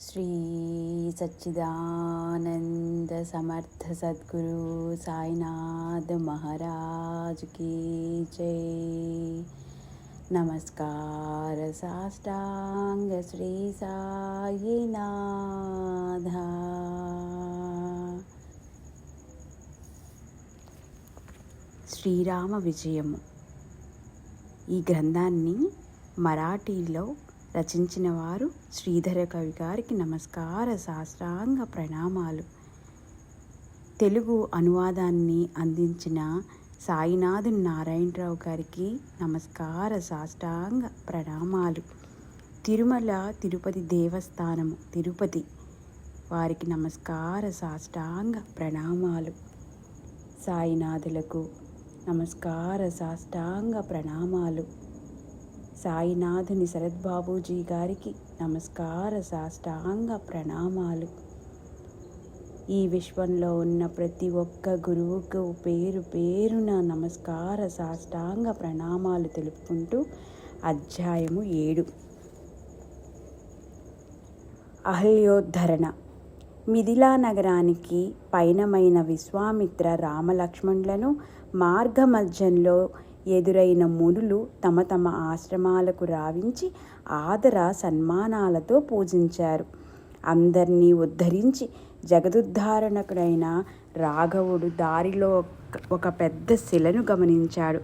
శ్రీ సచ్చిదానంద సమర్థ సద్గురు సాయినాథ్ మహారాజ్ కీ జై. నమస్కార సాష్టాంగ శ్రీ సాయినాథ. శ్రీరామ విజయము. ఈ గ్రంథాన్ని మరాఠీలో రచించిన వారు శ్రీధర కవి గారికి నమస్కార శాస్త్రాంగ ప్రణామాలు. తెలుగు అనువాదాన్ని అందించిన సాయినాథు నారాయణరావు గారికి నమస్కార సాష్టాంగ ప్రణామాలు. తిరుమల తిరుపతి దేవస్థానము తిరుపతి వారికి నమస్కార సాష్టాంగ ప్రణామాలు. సాయినాథులకు నమస్కార సాష్టాంగ ప్రణామాలు. సాయినాథుని శరద్బాబూజీ గారికి నమస్కార సాష్టాంగ ప్రణామాలు. ఈ విశ్వంలో ఉన్న ప్రతి ఒక్క గురువుకు పేరు పేరున నమస్కార సాష్టాంగ ప్రణామాలు తెలుపుకుంటూ అధ్యాయము ఏడు. అహల్యోద్ధరణ. మిథిలా నగరానికి పైనమైన విశ్వామిత్ర రామలక్ష్మణులను మార్గమధ్యంలో ఎదురైన మునులు తమ తమ ఆశ్రమాలకు రావించి ఆదర సన్మానాలతో పూజించారు. అందరినీ ఉద్ధరించి జగదుద్ధారణకుడైన రాఘవుడు దారిలో ఒక పెద్ద శిలను గమనించాడు.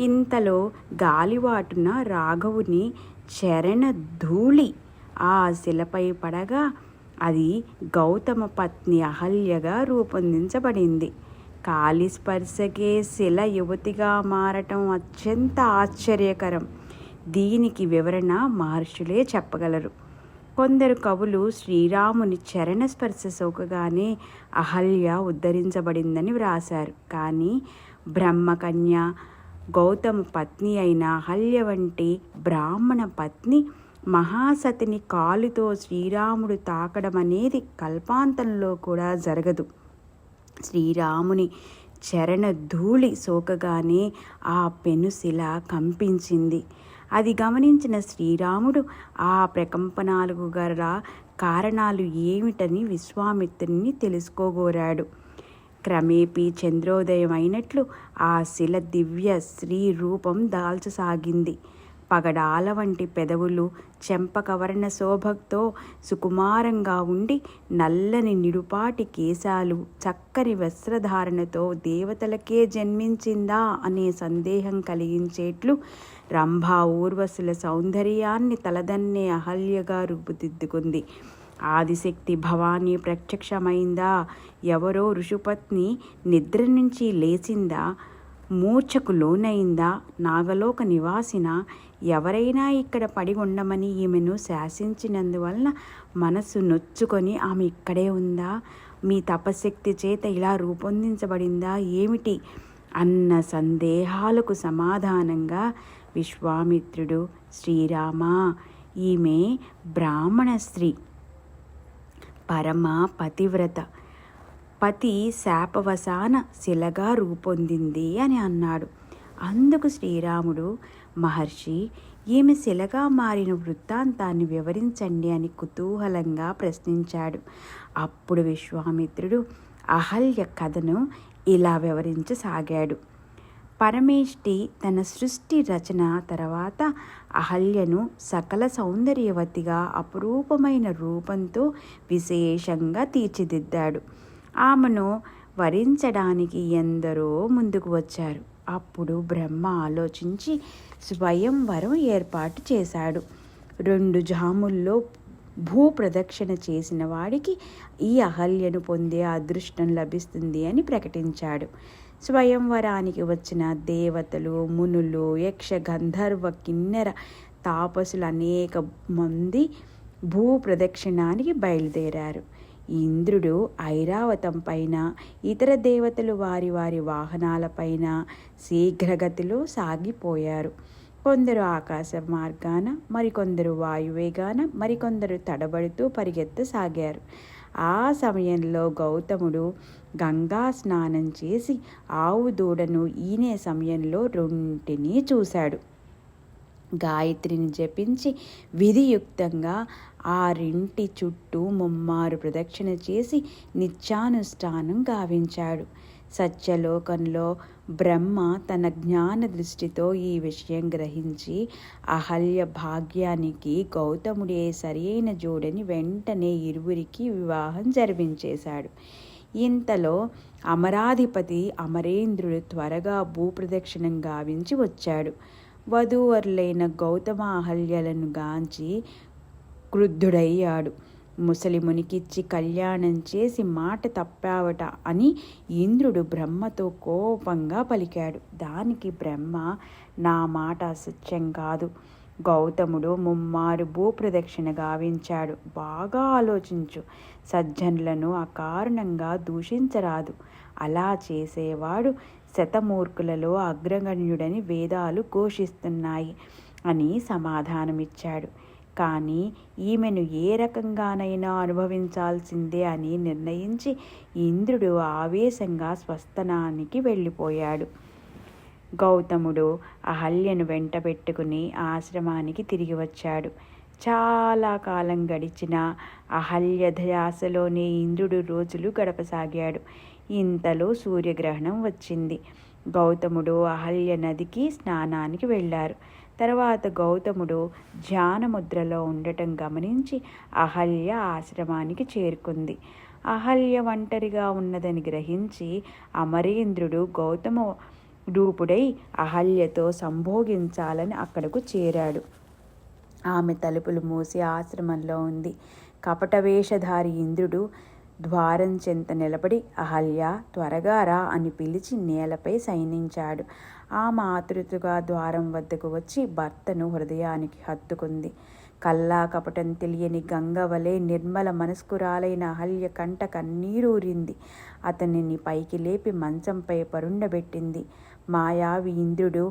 ఇంతలో గాలివాటున రాఘవుని చరణ ధూళి ఆ శిలపై పడగా అది గౌతమ పత్ని అహల్యగా రూపొందించబడింది. కాలి స్పర్శకే శిల యువతిగా మారటం అత్యంత ఆశ్చర్యకరం. దీనికి వివరణ మహర్షులే చెప్పగలరు. కొందరు కవులు శ్రీరాముని చరణ స్పర్శ సోకగానే అహల్య ఉద్ధరించబడిందని వ్రాశారు. కానీ బ్రహ్మకన్య గౌతమ పత్ని అయిన అహల్య వంటి బ్రాహ్మణ పత్ని మహాసతిని కాలుతో శ్రీరాముడు తాకడం అనేది కల్పాంతంలో కూడా జరగదు. శ్రీరాముని చరణ ధూళి సోకగానే ఆ పెనుశిల కంపించింది. అది గమనించిన శ్రీరాముడు ఆ ప్రకంపనాలకు గల కారణాలు ఏమిటని విశ్వామిత్రుని తెలుసుకోగోరాడు. క్రమేపీ చంద్రోదయం అయినట్లు ఆ శిల దివ్య శ్రీ రూపం దాల్చసాగింది. పగడాల వంటి పెదవులు చెంపకవర్ణ శోభతో సుకుమారంగా ఉండి నల్లని నిడుపాటి కేశాలు చక్కని వస్త్రధారణతో దేవతలకే జన్మించిందా అనే సందేహం కలిగించేట్లు రంభా ఊర్వశుల సౌందర్యాన్ని తలదన్నే అహల్యగా రూపుదిద్దుకుంది. ఆదిశక్తి భవానీ ప్రత్యక్షమైందా? ఎవరో ఋషుపత్ని నిద్ర నుంచి లేచిందా? మూర్ఛకు లోనైందా? నాగలోక నివాసిన ఎవరైనా ఇక్కడ పడి ఉండమని ఈమెను శాసించినందువలన మనస్సు నొచ్చుకొని ఆమె ఇక్కడే ఉందా? మీ తపశక్తి చేత ఇలా రూపొందించబడిందా? ఏమిటి? అన్న సందేహాలకు సమాధానంగా విశ్వామిత్రుడు శ్రీరామ ఈమె బ్రాహ్మణ స్త్రీ పరమ పతివ్రత. పతి శాపవసాన శిలగా రూపొందింది అని అన్నాడు. అందుకు శ్రీరాముడు మహర్షి ఈమె శిలగా మారిన వృత్తాంతాన్ని వివరించండి అని కుతూహలంగా ప్రశ్నించాడు. అప్పుడు విశ్వామిత్రుడు అహల్య కథను ఇలా వివరించసాగాడు. పరమేష్టి తన సృష్టి రచన తర్వాత అహల్యను సకల సౌందర్యవతిగా అపురూపమైన రూపంతో విశేషంగా తీర్చిదిద్దాడు. ఆమెను వరించడానికి ఎందరో ముందుకు వచ్చారు. అప్పుడు బ్రహ్మ ఆలోచించి స్వయంవరం ఏర్పాటు చేశాడు. రెండు జాముల్లో భూ ప్రదక్షిణ చేసిన వాడికి ఈ అహల్యను పొందే అదృష్టం లభిస్తుంది అని ప్రకటించాడు. స్వయంవరానికి వచ్చిన దేవతలు మునులు యక్ష గంధర్వ కిన్నెర తాపసులు అనేక మంది భూ ప్రదక్షిణానికి బయలుదేరారు. ఇంద్రుడు ఐరావతం పైన ఇతర దేవతలు వారి వారి వాహనాలపైన శీఘ్రగతిలో సాగిపోయారు. కొందరు ఆకాశ మార్గాన మరికొందరు వాయువేగాన మరికొందరు తడబడుతూ పరిగెత్తసాగారు. ఆ సమయంలో గౌతముడు గంగా స్నానం చేసి ఆవు దూడను ఈనే సమయంలో రెంటిని చూశాడు. గాయత్రిని జపించి విధియుక్తంగా ఆరింటి చుట్టూ ముమ్మారు ప్రదక్షిణ చేసి నిత్యానుష్ఠానం గావించాడు. సత్యలోకంలో బ్రహ్మ తన జ్ఞాన దృష్టితో ఈ విషయం గ్రహించి అహల్య భాగ్యానికి గౌతముడే సరియైన జోడని వెంటనే ఇరువురికి వివాహం జరిపించేశాడు. ఇంతలో అమరాధిపతి అమరేంద్రుడు త్వరగా భూప్రదక్షిణం గావించి వచ్చాడు. వధూవరులైన గౌతమ అహల్యలను గాంచి క్రుద్ధుడయ్యాడు. ముసలి మునికిచ్చి కళ్యాణం చేసి మాట తప్పావట అని ఇంద్రుడు బ్రహ్మతో కోపంగా పలికాడు. దానికి బ్రహ్మ నా మాట అసత్యం కాదు. గౌతముడు ముమ్మారు భూప్రదక్షిణ గావించాడు. బాగా ఆలోచించు. సజ్జనులను అకారణంగా దూషించరాదు. అలా చేసేవాడు శతమూర్ఖులలో అగ్రగణ్యుడని వేదాలు ఘోషిస్తున్నాయి అని సమాధానమిచ్చాడు. కానీ ఈమెను ఏ రకంగానైనా అనుభవించాల్సిందే అని నిర్ణయించి ఇంద్రుడు ఆవేశంగా స్వస్థనానికి వెళ్ళిపోయాడు. గౌతముడు అహల్యను వెంటబెట్టుకుని ఆశ్రమానికి తిరిగి వచ్చాడు. చాలా కాలం గడిచిన అహల్య ధ్యాసలోనే ఇంద్రుడు రోజులు గడపసాగాడు. ఇంతలో సూర్యగ్రహణం వచ్చింది. గౌతముడు అహల్య నదికి స్నానానికి వెళ్ళారు. తర్వాత గౌతముడు ధ్యానముద్రలో ఉండటం గమనించి అహల్య ఆశ్రమానికి చేరుకుంది. అహల్య ఒంటరిగా ఉన్నదని గ్రహించి అమరేంద్రుడు గౌతమ రూపుడై అహల్యతో సంభోగించాలని అక్కడకు చేరాడు. ఆమె తలుపులు మూసి ఆశ్రమంలో ఉంది. కపట వేషధారి ఇంద్రుడు ద్వారం చెంత నిలబడి అహల్య త్వరగా రా అని పిలిచి నేలపై సైనించాడు ఆ మాతృతగా ద్వారం వద్దకు వచ్చి భర్తను హృదయానికి హత్తుకుంది. కల్లా కపటం తెలియని గంగవలే నిర్మల మనస్కురాలైన అహల్య కంట కన్నీరూరింది. అతనిని పైకి లేపి మంచంపై పరుండబెట్టింది. మాయావి ఇంద్రుడు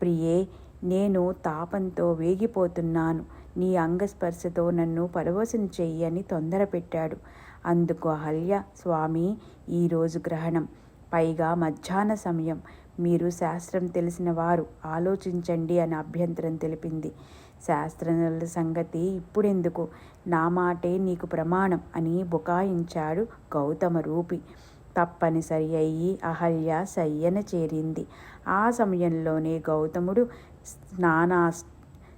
ప్రియే నేను తాపంతో వేగిపోతున్నాను. నీ అంగస్పర్శతో నన్ను పరవశం చెయ్యని తొందరపెట్టాడు. అందుకు అహల్య స్వామి ఈరోజు గ్రహణం. పైగా మధ్యాహ్న సమయం. మీరు శాస్త్రం తెలిసిన వారు. ఆలోచించండి అని అభ్యంతరం తెలిపింది. శాస్త్రజ్ఞుల సంగతి ఇప్పుడెందుకు? నా మాటే నీకు ప్రమాణం అని బుకాయించాడు గౌతమ రూపి. తప్పనిసరి అయ్యి అహల్య సయ్యన చేరింది. ఆ సమయంలోనే గౌతముడు స్నానా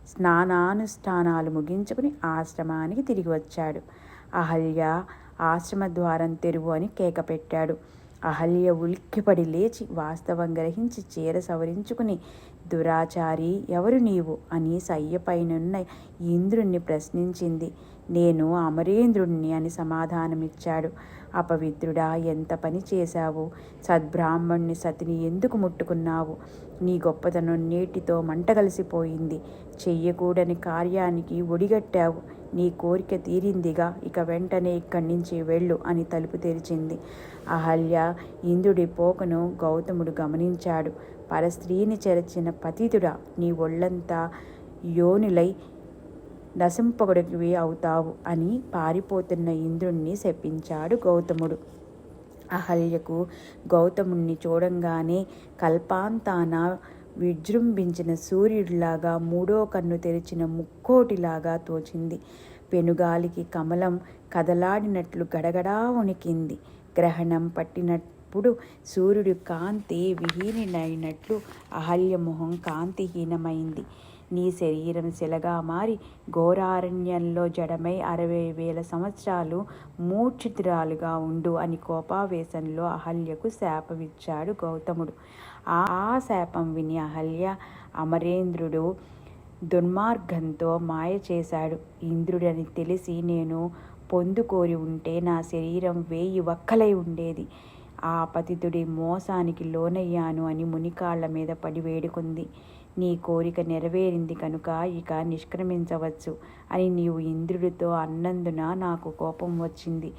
స్నానానుష్ఠానాలు ముగించుకుని ఆశ్రమానికి తిరిగి వచ్చాడు. అహల్య ఆశ్రమ ద్వారం తెరువు అని కేక పెట్టాడు. అహల్య ఉలిక్కిపడి లేచి వాస్తవం గ్రహించి చీర సవరించుకుని దురాచారి ఎవరు నీవు? అని సయ్యపైనున్న ఇంద్రుణ్ణి ప్రశ్నించింది. నేను అమరేంద్రుణ్ణి అని సమాధానమిచ్చాడు. అపవిత్రుడా ఎంత పని చేశావు? సద్బ్రాహ్మణ్ణి సతిని ఎందుకు ముట్టుకున్నావు? నీ గొప్పతనం నీటితో మంటగలిసిపోయింది చెయ్యకూడని కార్యానికి ఒడిగట్టావు. నీ కోరిక తీరిందిగా. ఇక వెంటనే ఇక్కడి నుంచి వెళ్ళు అని తలుపు తెరిచింది. అహల్య ఇంద్రుడి పోకను గౌతముడు గమనించాడు. పరస్త్రీని చెరచిన పతితుడా నీ ఒళ్ళంతా యోనులై నశింపగొడివి అవుతావు అని పారిపోతున్న ఇంద్రుణ్ణి శపించాడు గౌతముడు. అహల్యకు గౌతముణ్ణి చూడంగానే కల్పాంతాన విజృంభించిన సూర్యుడిలాగా మూడో కన్ను తెరిచిన ముక్కోటిలాగా తోచింది. పెనుగాలికి కమలం కదలాడినట్లు గడగడా వణికింది. గ్రహణం పట్టినప్పుడు సూర్యుడి కాంతి విహీనైనట్లు అహల్యమొహం కాంతిహీనమైంది. నీ శరీరం శిలగా మారి ఘోరారణ్యంలో జడమై అరవై వేల సంవత్సరాలు మూర్ఛితురాలుగా ఉండు అని కోపావేశంలో అహల్యకు శాపమిచ్చాడు గౌతముడు. ఆ శాపం విని అహల్య అమరేంద్రుడు దుర్మార్గంతో మాయ చేశాడు. ఇంద్రుడని తెలిసి నేను పొందుకోరి ఉంటే నా శరీరం వేయి వక్కలై ఉండేది. ఆ పతితుడి మోసానికి లోనయ్యాను అని మునికాళ్ళ మీద పడి వేడుకుంది. నీ కోరిక నెరవేరింది కనుక ఇక నిష్క్రమించవచ్చు అని నీవు ఇంద్రుడితో అన్నందున నాకు కోపం వచ్చింది.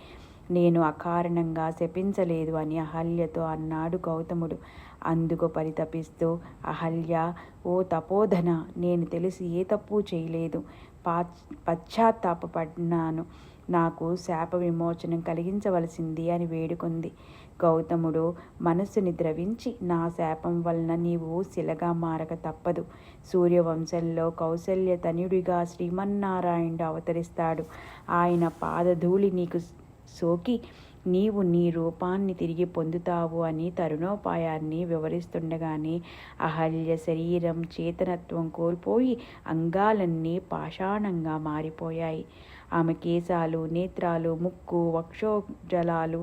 నేను అకారణంగా శపించలేదు అని అహల్యతో అన్నాడు గౌతముడు. అందుకు పరితపిస్తూ అహల్య ఓ తపోధన నేను తెలిసి ఏ తప్పు చేయలేదు. పా పశ్చాత్తాపపడినాను నాకు శాప విమోచనం కలిగించవలసింది అని వేడుకుంది. గౌతముడు మనస్సుని ద్రవించి నా శాపం వలన నీవు శిలగా మారక తప్పదు. సూర్యవంశంలో కౌశల్య తనుడిగా శ్రీమన్నారాయణుడు అవతరిస్తాడు. ఆయన పాదధూళి నీకు సోకి నీవు నీ రూపాన్ని తిరిగి పొందుతావు అని తరుణోపాయాన్ని వివరిస్తుండగానే అహల్య శరీరం చేతనత్వం కోల్పోయి అంగాలన్నీ పాషాణంగా మారిపోయాయి. ఆమె కేశాలు నేత్రాలు ముక్కు వక్షోజలాలు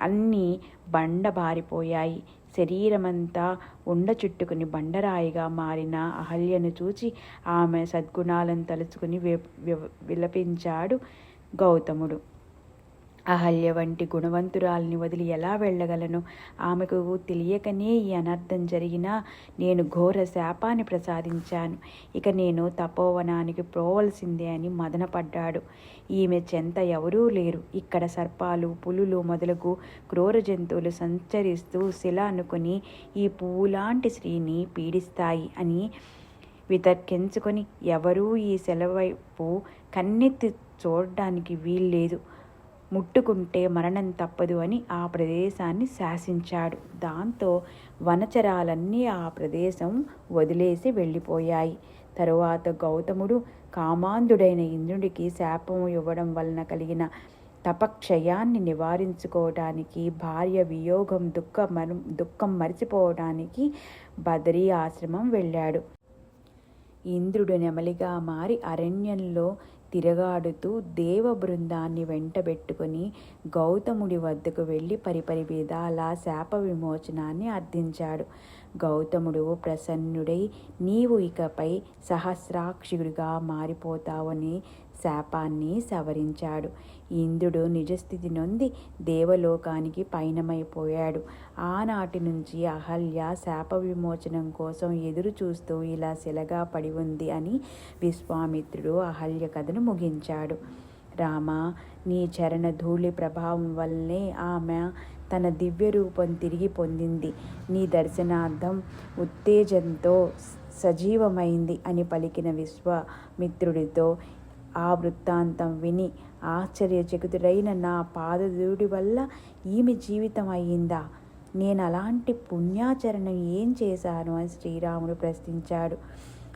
అన్నీ బండబారిపోయాయి. శరీరమంతా ఉండ చుట్టుకుని బండరాయిగా మారిన అహల్యను చూచి ఆమె సద్గుణాలను తలుచుకుని విలపించాడు గౌతముడు. అహల్య వంటి గుణవంతురాల్ని వదిలి ఎలా వెళ్ళగలను? ఆమెకు తెలియకనే ఈ అనర్థం జరిగినా నేను ఘోర శాపాన్ని ప్రసాదించాను. ఇక నేను తపోవనానికి పోవలసిందే అని మదనపడ్డాడు. ఈమె చెంత ఎవరూ లేరు. ఇక్కడ సర్పాలు పులులు మొదలగు క్రూర జంతువులు సంచరిస్తూ శిల అనుకుని ఈ పువ్వులాంటి స్త్రీని పీడిస్తాయి అని వితర్కించుకొని ఎవరూ ఈ సెలవైపు కన్నెత్తి చూడడానికి వీల్లేదు. ముట్టుకుంటే మరణం తప్పదు అని ఆ ప్రదేశాన్ని శాసించాడు. దాంతో వనచరాలన్నీ ఆ ప్రదేశం వదిలేసి వెళ్ళిపోయాయి. తరువాత గౌతముడు కామాంధుడైన ఇంద్రుడికి శాపం ఇవ్వడం వలన కలిగిన తపక్షయాన్ని నివారించుకోవడానికి భార్య వియోగం దుఃఖ మరు దుఃఖం మరిచిపోవడానికి బదరీ ఆశ్రమం వెళ్ళాడు. ఇంద్రుడు నెమలిగా మారి అరణ్యంలో తిరగాడుతూ దేవ బృందాన్ని వెంటబెట్టుకుని గౌతముడి వద్దకు వెళ్ళి పరిపరి విధాల శాప విమోచనాన్ని అర్థించాడు. గౌతముడు ప్రసన్నుడై నీవు ఇకపై సహస్రాక్షుడిగా మారిపోతావని శాపాన్ని సవరించాడు. ఇంద్రుడు నిజస్థితి నొంది దేవలోకానికి పయనమైపోయాడు. ఆనాటి నుంచి అహల్య శాప విమోచనం కోసం ఎదురు చూస్తూ ఇలా శిలగా పడి ఉంది అని విశ్వామిత్రుడు అహల్య కథను ముగించాడు. రామ నీ చరణ ధూళి ప్రభావం వల్లనే ఆమె తన దివ్య రూపం తిరిగి పొందింది. నీ దర్శనార్థం ఉత్తేజంతో సజీవమైంది అని పలికిన విశ్వామిత్రుడితో ఆ వృత్తాంతం విని ఆశ్చర్యచకితుడైన నా పాదదుడి వల్ల ఈమె జీవితం అయ్యిందా? నేను అలాంటి పుణ్యాచరణం ఏం చేశాను? అని శ్రీరాముడు ప్రశ్నించాడు.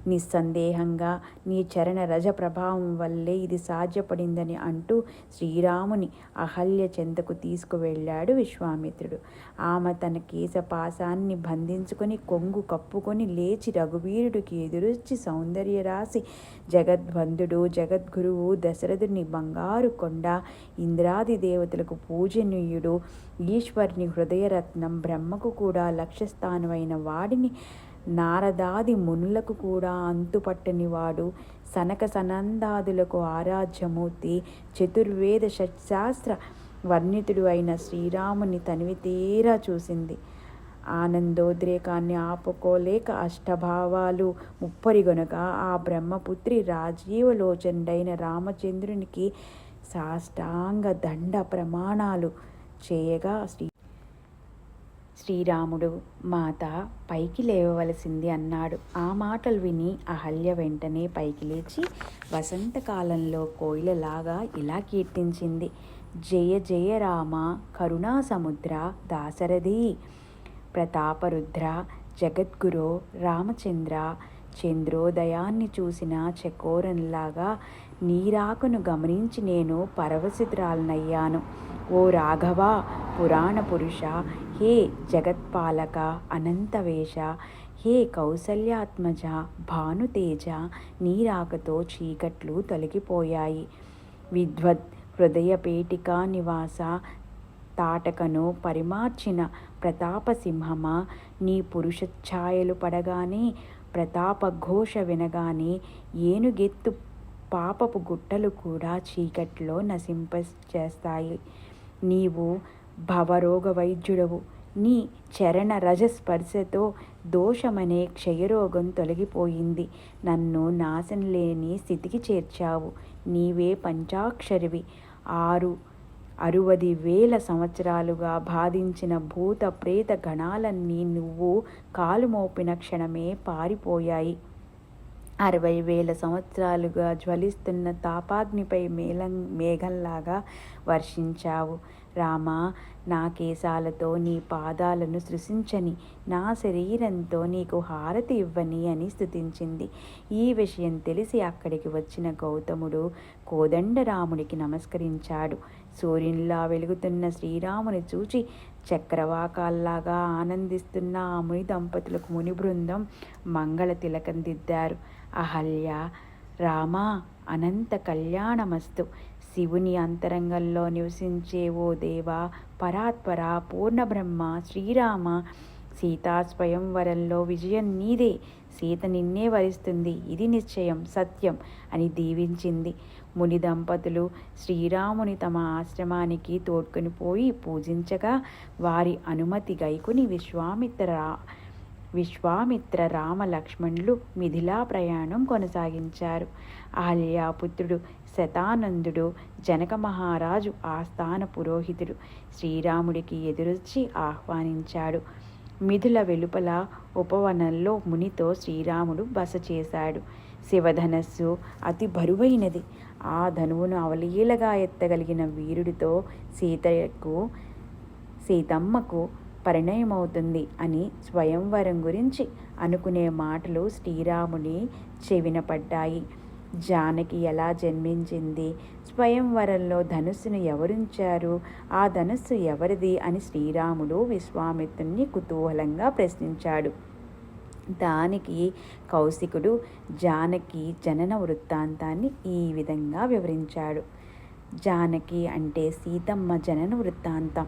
నిస్సందేహంగా నీ చరణ రజ ప్రభావం వల్లే ఇది సాధ్యపడిందని అంటూ శ్రీరాముని అహల్య చెంతకు తీసుకువెళ్ళాడు విశ్వామిత్రుడు. ఆమె తన కేశపాశాన్ని బంధించుకొని కొంగు కప్పుకొని లేచి రఘువీరుడికి ఎదురొచ్చి సౌందర్య రాసి జగద్బంధుడు జగద్గురువు దశరథుని బంగారు కొండ ఇంద్రాది దేవతలకు పూజనీయుడు ఈశ్వరుని హృదయరత్నం బ్రహ్మకు కూడా లక్ష్యస్థానమైన వాడిని నారదాది మునులకు కూడా అంతుపట్టనివాడు సనక సనందాదులకు ఆరాధ్యమూర్తి చతుర్వేద షట్శాస్త్ర వర్ణితుడు అయిన శ్రీరాముని తనివి తీరా చూసింది. ఆనందోద్రేకాన్ని ఆపుకోలేక అష్టభావాలు ముప్పరిగొనక ఆ బ్రహ్మపుత్రి రాజీవలోచండైన రామచంద్రునికి సాష్టాంగ దండ ప్రమాణాలు చేయగా శ్రీ శ్రీరాముడు మాత పైకి లేవవలసింది అన్నాడు. ఆ మాటలు విని అహల్య వెంటనే పైకి లేచి వసంతకాలంలో కోయిలలాగా ఇలా కీర్తించింది. జయ జయ రామ కరుణా సముద్ర దాశరథి ప్రతాపరుద్ర జగద్గురు రామచంద్ర చంద్రోదయాన్ని చూసిన చకోరంలాగా నీరాకును గమనించి నేను పరవశిద్రాలనయ్యాను. ఓ రాఘవ పురాణ పురుష హే జగత్పాలక అనంతవేష హే కౌసల్యాత్మజ భానుతేజ నీరాకతో చీకట్లు తొలగిపోయాయి. విద్వత్ హృదయపేటికా నివాస తాటకను పరిమార్చిన ప్రతాపసింహమా నీ పురుషఛాయలు పడగానే ప్రతాపఘోష వినగానే ఏనుగెత్తు పాపపు గుట్టలు కూడా చీకట్లో నశింప చేస్తాయి నీవు భవరోగ వైద్యుడవు నీ చరణ రజస్పర్శతో దోషమనే క్షయరోగం తొలగిపోయింది. నన్ను నాశం లేని స్థితికి చేర్చావు. నీవే పంచాక్షరివి. ఆరు అరువది వేల సంవత్సరాలుగా బాధించిన భూత ప్రేత గణాలన్నీ నువ్వు కాలు మోపిన క్షణమే పారిపోయాయి. అరవై వేల సంవత్సరాలుగా జ్వలిస్తున్న తాపాగ్నిపై మేళం మేఘంలాగా వర్షించావు. రామా నా కేశాలతో నీ పాదాలను సృశించని నా శరీరంతో నీకు హారతి ఇవ్వని అని స్థుతించింది. ఈ విషయం తెలిసి అక్కడికి వచ్చిన గౌతముడు కోదండరాముడికి నమస్కరించాడు. సూర్యునిలా వెలుగుతున్న శ్రీరాముని చూచి చక్రవాకాల్లాగా ఆనందిస్తున్న ఆ ముని దంపతులకు ముని బృందం మంగళ తిలకం దిద్దారు. అహల్య రామా అనంత కళ్యాణమస్తు. శివుని అంతరంగంలో నివసించే ఓ దేవా పరాత్పర పూర్ణబ్రహ్మ శ్రీరామ. సీతా స్వయంవరంలో విజయం నీదే. సీత నిన్నే వరిస్తుంది. ఇది నిశ్చయం సత్యం అని దీవించింది. ముని దంపతులు శ్రీరాముని తమ ఆశ్రమానికి తోడ్కొని పోయి పూజించగా వారి అనుమతి గైకుని విశ్వామిత్ర విశ్వామిత్ర రామలక్ష్మణులు మిథిలా ప్రయాణం కొనసాగించారు. పుత్రుడు శతానందుడు జనక మహారాజు ఆస్థాన పురోహితుడు శ్రీరాముడికి ఎదురొచ్చి ఆహ్వానించాడు. మిథుల వెలుపల ఉపవనంలో మునితో శ్రీరాముడు బస చేశాడు. శివధనస్సు అతి బరువైనది. ఆ ధనువును అవలీలగా ఎత్తగలిగిన వీరుడితో సీతకు సీతమ్మకు పరిణయమవుతుంది అని స్వయంవరం గురించి అనుకునే మాటలు శ్రీరాముని చెవిన పడ్డాయి జానకి ఎలా జన్మించింది? స్వయంవరంలో ధనుస్సును ఎవరుంచారు? ఆ ధనుస్సు ఎవరిది అని శ్రీరాముడు విశ్వామిత్రుని కుతూహలంగా ప్రశ్నించాడు. దానికి కౌశికుడు జానకి జనన వృత్తాంతాన్ని ఈ విధంగా వివరించాడు. జానకి అంటే సీతమ్మ జనన వృత్తాంతం.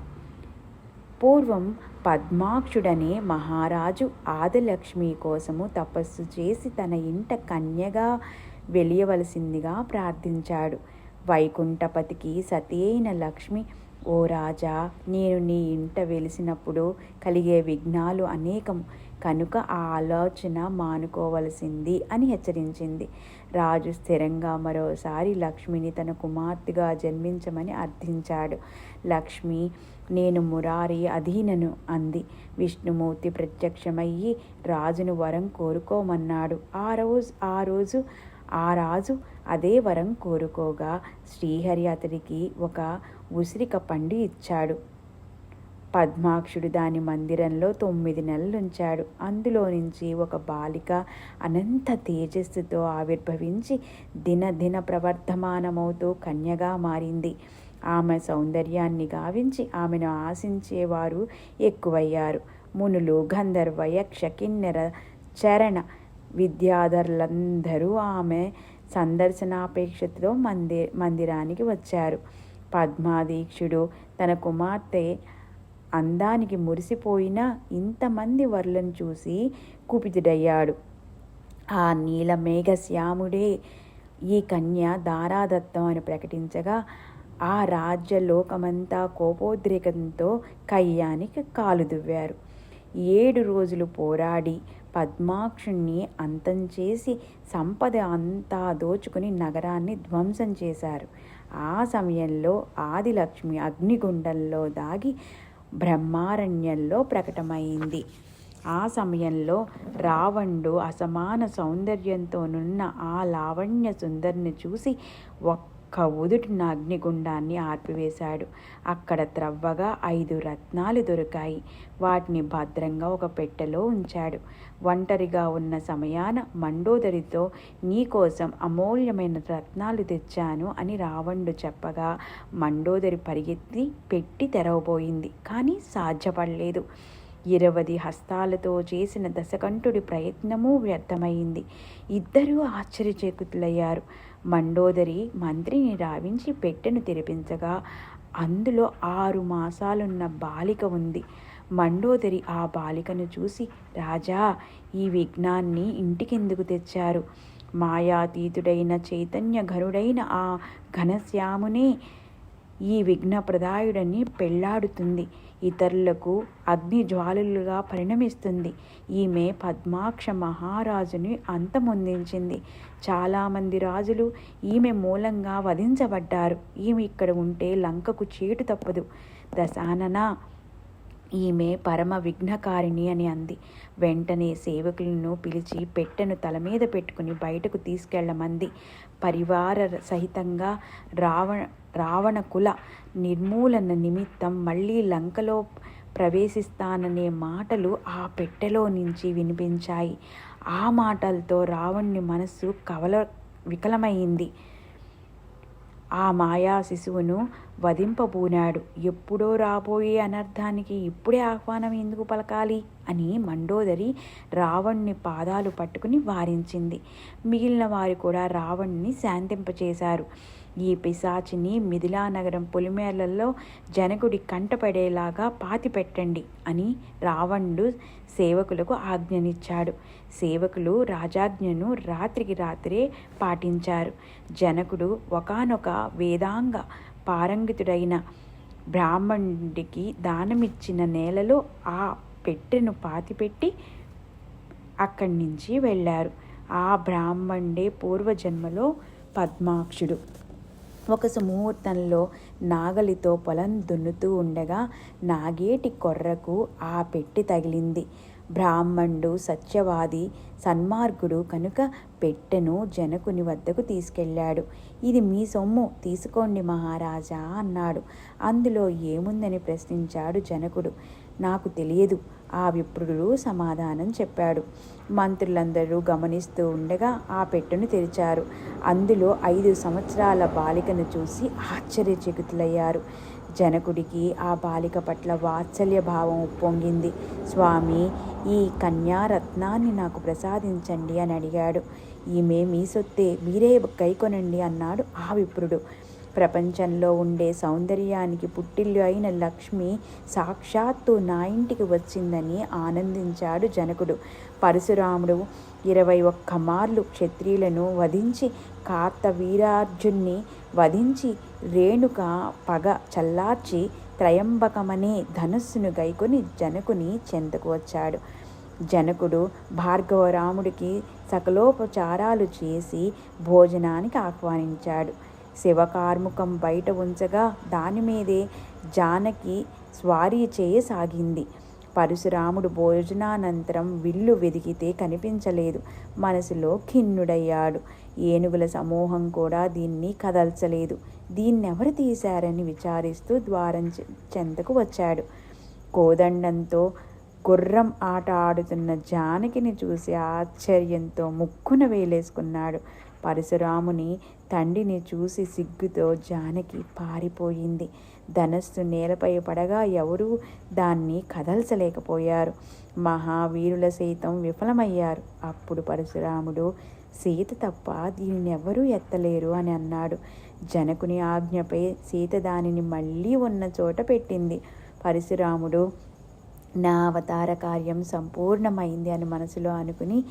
పూర్వం పద్మాక్షుడనే మహారాజు ఆదిలక్ష్మి కోసము తపస్సు చేసి తన ఇంట కన్యగా వెలియవలసిందిగా ప్రార్థించాడు. వైకుంఠపతికి సతి అయిన లక్ష్మి ఓ రాజా నేను నీ ఇంట వెలిసినప్పుడు కలిగే విఘ్నాలు అనేకం. కనుక ఆ ఆలోచన మానుకోవలసింది అని హెచ్చరించింది. రాజు స్థిరంగా మరోసారి లక్ష్మిని తన కుమార్తెగా జన్మించమని అర్థించాడు. లక్ష్మి నేను మురారి అధీనను అంది. విష్ణుమూర్తి ప్రత్యక్షమయ్యి రాజును వరం కోరుకోమన్నాడు. ఆ రోజు ఆ రోజు ఆ రాజు అదే వరం కోరుకోగా శ్రీహరి అతడికి ఒక ఉసిరిక పండు ఇచ్చాడు. పద్మాక్షుడు దాని మందిరంలో తొమ్మిది నెలలుంచాడు. అందులో నుంచి ఒక బాలిక అనంత తేజస్సుతో ఆవిర్భవించి దినదిన ప్రవర్ధమానమవుతూ కన్యగా మారింది. ఆమె సౌందర్యాన్ని గావించి ఆమెను ఆశించేవారు ఎక్కువయ్యారు. మునులు గంధర్వ యక్ష కిన్నెర చరణ విద్యాధరులందరూ ఆమె సందర్శనాపేక్షతో మంది మందిరానికి వచ్చారు. పద్మాదీక్షుడు తన కుమార్తె అందానికి మురిసిపోయిన ఇంతమంది వరులను చూసి కుపితుడయ్యాడు. ఆ నీలమేఘశ్యాముడే ఈ కన్య దారాదత్తం అని ప్రకటించగా ఆ రాజ్య లోకమంతా కోపోద్రేకంతో కయ్యానికి కాలు దువ్వారు. ఏడు రోజులు పోరాడి పద్మాక్షుణ్ణి అంతం చేసి సంపద అంతా దోచుకుని నగరాన్ని ధ్వంసం చేశారు. ఆ సమయంలో ఆదిలక్ష్మి అగ్నిగుండంలో దాగి బ్రహ్మారణ్యంలో ప్రకటమైంది. ఆ సమయంలో రావణుడు అసమాన సౌందర్యంతోనున్న ఆ లావణ్య సుందరిని చూసి ఒక్క ఒక్క ఉదుటిన అగ్నిగుండాన్ని ఆర్పివేశాడు. అక్కడ త్రవ్వగా ఐదు రత్నాలు దొరికాయి. వాటిని భద్రంగా ఒక పెట్టెలో ఉంచాడు. ఒంటరిగా ఉన్న సమయాన మండోదరితో నీకోసం అమూల్యమైన రత్నాలు తెచ్చాను అని రావణుడు చెప్పగా మండోదరి పరిగెత్తి పెట్టి తెరవబోయింది. కానీ సాధ్యపడలేదు. ఇరవది హస్తాలతో చేసిన దశకంఠుడి ప్రయత్నమూ వ్యర్థమైంది. ఇద్దరూ ఆశ్చర్యచకుతులయ్యారు. మండోదరి మంత్రిని రావించి పెట్టెను తెరిపించగా అందులో ఆరు మాసాలున్న బాలిక ఉంది. మండోదరి ఆ బాలికను చూసి రాజా ఈ విఘ్నాన్ని ఇంటికెందుకు తెచ్చారు? మాయాతీతుడైన చైతన్య ఘనుడైన ఆ ఘనశ్యామునే ఈ విఘ్నప్రదాయుడని పెళ్ళాడుతుంది ఇతరులకు అగ్ని జ్వాలలుగా పరిణమిస్తుంది. ఈమె పద్మాక్ష మహారాజుని అంతమొందించింది. చాలామంది రాజులు ఈమె మూలంగా వధించబడ్డారు. ఈమె ఇక్కడ ఉంటే లంకకు చేటు తప్పదు. దశానన ఈమె పరమ విఘ్నకారిణి అని అంది. వెంటనే సేవకులను పిలిచి పెట్టెను తల మీద పెట్టుకుని బయటకు తీసుకెళ్ళమంది. పరివార సహితంగా రావణ రావణ కుల నిర్మూలన నిమిత్తం మళ్ళీ లంకలో ప్రవేశిస్తాననే మాటలు ఆ పెట్టెలో నుంచి వినిపించాయి. ఆ మాటలతో రావణ్ణి మనస్సు కవల వికలమైంది. ఆ మాయా శిశువును వధింపబూనాడు. ఎప్పుడో రాబోయే అనర్థానికి ఇప్పుడే ఆహ్వానం ఎందుకు పలకాలి? అని మండోదరి రావణ్ణి పాదాలు పట్టుకుని వారించింది. మిగిలిన వారు కూడా రావణ్ణి శాంతింపచేశారు. ఈ పిశాచిని మిథిలానగరం పొలిమేర్లలో జనకుడి కంటపడేలాగా పాతి పెట్టండి అని రావణుడు సేవకులకు ఆజ్ఞనిచ్చాడు. సేవకులు రాజాజ్ఞను రాత్రికి రాత్రే పాటించారు. జనకుడు ఒకనొక వేదాంగ పారంగితుడైన బ్రాహ్మణుడికి దానమిచ్చిన నేలలో ఆ పెట్టెను పాతిపెట్టి అక్కడి నుంచి వెళ్ళారు. ఆ బ్రాహ్మణుడే పూర్వజన్మలో పద్మాక్షుడు. ఒక సుముహూర్తంలో నాగలితో పొలం దున్నుతూ ఉండగా నాగేటి కొర్రకు ఆ పెట్టి తగిలింది. బ్రాహ్మణుడు సత్యవాది సన్మార్గుడు కనుక పెట్టెను జనకుని వద్దకు తీసుకెళ్ళాడు. ఇది మీ సొమ్ము. తీసుకోండి మహారాజా అన్నాడు. అందులో ఏముందని ప్రశ్నించాడు జనకుడు. నాకు తెలియదు. ఆ విప్రుడు సమాధానం చెప్పాడు. మంత్రులందరూ గమనిస్తూ ఉండగా ఆ పెట్టెను తెరిచారు. అందులో ఐదు సంవత్సరాల బాలికను చూసి ఆశ్చర్యచకితులయ్యారు. జనకుడికి ఆ బాలిక పట్ల వాత్సల్య భావం ఉప్పొంగింది. స్వామి ఈ కన్యారత్నాన్ని నాకు ప్రసాదించండి అని అడిగాడు. ఈమె మీ సొత్తే మీరే కైకొనండి అన్నాడు ఆ విప్రుడు. ప్రపంచంలో ఉండే సౌందర్యానికి పుట్టిల్లు అయిన లక్ష్మి సాక్షాత్తు నా ఇంటికి వచ్చిందని ఆనందించాడు జనకుడు. పరశురాముడు ఇరవై ఒక్క మార్లు క్షత్రియులను వధించి కార్తవీరార్జున్ని వధించి రేణుక పగ చల్లార్చి త్రయంబకమనే ధనుస్సును గైకొని జనకుని చెంతకు వచ్చాడు. జనకుడు భార్గవరాముడికి సకలోపచారాలు చేసి భోజనానికి ఆహ్వానించాడు. శివకార్ముకం బయట ఉంచగా దాని మీదే జానకి స్వారీ చేయసాగింది. పరశురాముడు భోజనానంతరం విల్లు వెదికితే కనిపించలేదు. మనసులో ఖిన్నుడయ్యాడు. ఏనుగుల సమూహం కూడా దీన్ని కదల్చలేదు. దీన్నెవరు తీశారని విచారిస్తూ ద్వారం చెంతకు వచ్చాడు. కోదండంతో గుర్రం ఆట ఆడుతున్న జానకిని చూసి ఆశ్చర్యంతో ముక్కున వేలేసుకున్నాడు. పరశురాముని తండ్రిని చూసి సిగ్గుతో జానకి పారిపోయింది. ధనస్సు నేలపై పడగా ఎవరూ దాన్ని కదల్చలేకపోయారు. మహావీరుల సైతం విఫలమయ్యారు. అప్పుడు పరశురాముడు సీత తప్ప దీనిని ఎవరూ ఎత్తలేరు అని అన్నాడు. జనకుని ఆజ్ఞపై సీత దానిని మళ్ళీ ఉన్న చోట పెట్టింది. పరశురాముడు నా అవతార కార్యం సంపూర్ణమైంది అని మనసులో అనుకుని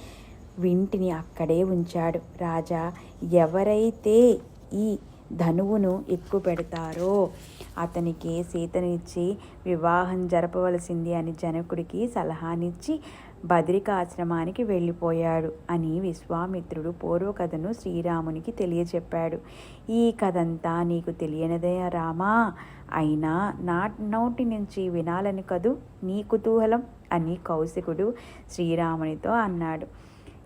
వింటిని అక్కడే ఉంచాడు. రాజా ఎవరైతే ఈ ధనువును ఎక్కువ పెడతారో అతనికి సీతనిచ్చి వివాహం జరపవలసింది అని జనకుడికి సలహానిచ్చి బద్రికాశ్రమానికి వెళ్ళిపోయాడు అని విశ్వామిత్రుడు పూర్వకథను శ్రీరామునికి తెలియచెప్పాడు. ఈ కథంతా నీకు తెలియనిదే రామా? అయినా నా నోటి నుంచి వినాలని కదూ? నీ కుతూహలం అని కౌశికుడు శ్రీరామునితో అన్నాడు.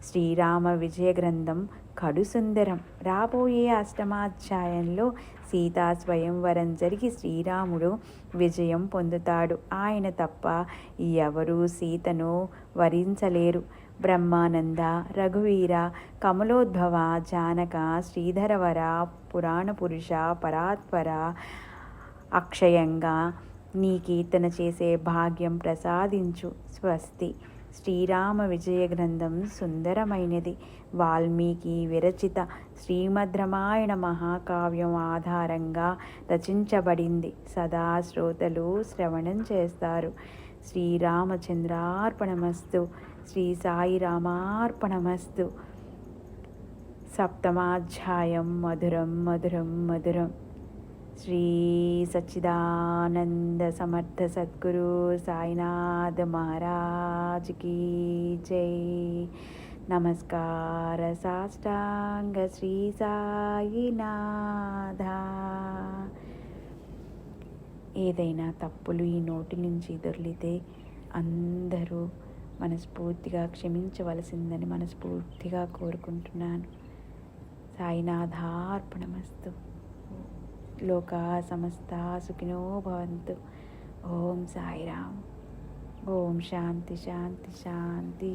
శ్రీరామ విజయ గ్రంథం కడు సుందరం. రాబోయే అష్టమాధ్యాయంలో సీతా స్వయంవరం జరిగి శ్రీరాముడు విజయం పొందుతాడు. ఆయన తప్ప ఎవరూ సీతను వరించలేరు. బ్రహ్మానంద రఘువీర కమలోద్భవ జానక శ్రీధరవర పురాణ పురుష పరాత్పర అక్షయంగా నీ కీర్తన చేసే భాగ్యం ప్రసాదించు. స్వస్తి. శ్రీరామ విజయ గ్రంథం సుందరమైనది. వాల్మీకి విరచిత శ్రీమద్ రామాయణ మహాకావ్యం ఆధారంగా రచించబడింది. సదా శ్రోతలు శ్రవణం చేస్తారు. శ్రీరామచంద్రార్పణమస్తు. శ్రీ సాయి రామార్పణమస్తు. సప్తమాధ్యాయం మధురం మధురం మధురం. శ్రీ సచ్చిదానంద సమర్థ సద్గురు సాయినాథ్ మహారాజ్ జై. నమస్కార సాష్టాంగ శ్రీ సాయినాథ. ఏదైనా తప్పులు ఈ నోటి నుంచి దొర్లితే అందరూ మనస్ఫూర్తిగా క్షమించవలసిందని మనస్ఫూర్తిగా కోరుకుంటున్నాను. సాయినాథార్పణమస్తు. లోకా సమస్త సుఖినో భవంతు ఓం సాయిరామ్ ఓం శాంతి శాంతి శాంతి